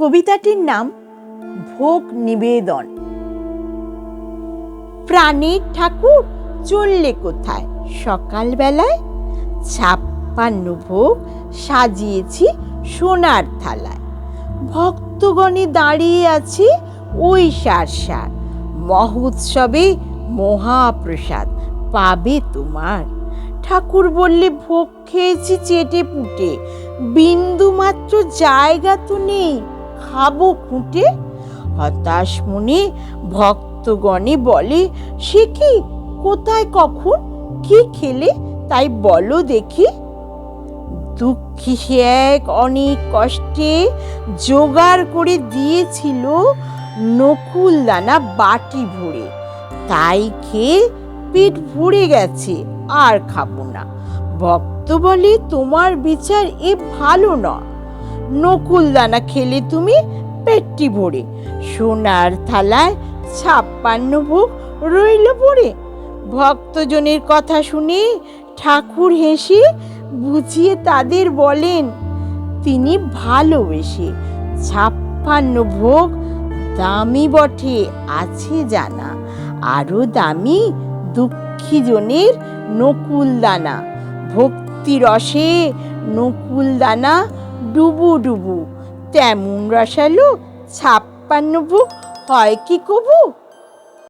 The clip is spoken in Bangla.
কবিতাটির নাম ভোগ নিবেদন। প্রাণের ঠাকুর চললে কোথায়? সকালবেলায় ছাপ্পান্ন ভোগ সাজিয়েছি সোনার থালায়। ভক্তগণে দাঁড়িয়ে আছে ওই সার। সার মহোৎসবে মহাপ্রসাদ পাবে তোমার। ঠাকুর বললে, ভোগ খেয়েছি চেটে পুটে। বিন্দু মাত্র জায়গা তো নেই। খাব খুঁটে? হতাশ মনে ভক্তগণে বলে, সে কি? কোথায় কখন? কি খেলে? তাই বলো দেখি। দুঃখী সে এক অনেক কষ্টে জোগাড় করে দিয়েছিল নকুল দানা বাটি ভরে। তাই খেয়ে পেট ভরে গেছে, আর খাব না। ভক্ত বলে, তোমার বিচার এ ভালো না নকুল দানা খেলে তুমি পেটটি ভরে। সোনার থালায় ছাপ্পান্ন ভোগ রইল পড়ে। ভক্তজনের কথা শুনে ঠাকুর হেসে বুঝিয়ে তাদের বলেন, তিনি ভালোবেসে ছাপ্পান্ন ভোগ দামি বটে আছে জানা। আরও দামি দুঃখী জনের নকুল দানা ভক্তি রসে নকুল দানা ডুবু ডুবু তেমন রসালো ছাপ্পান্ন বুক হয় কি কবু?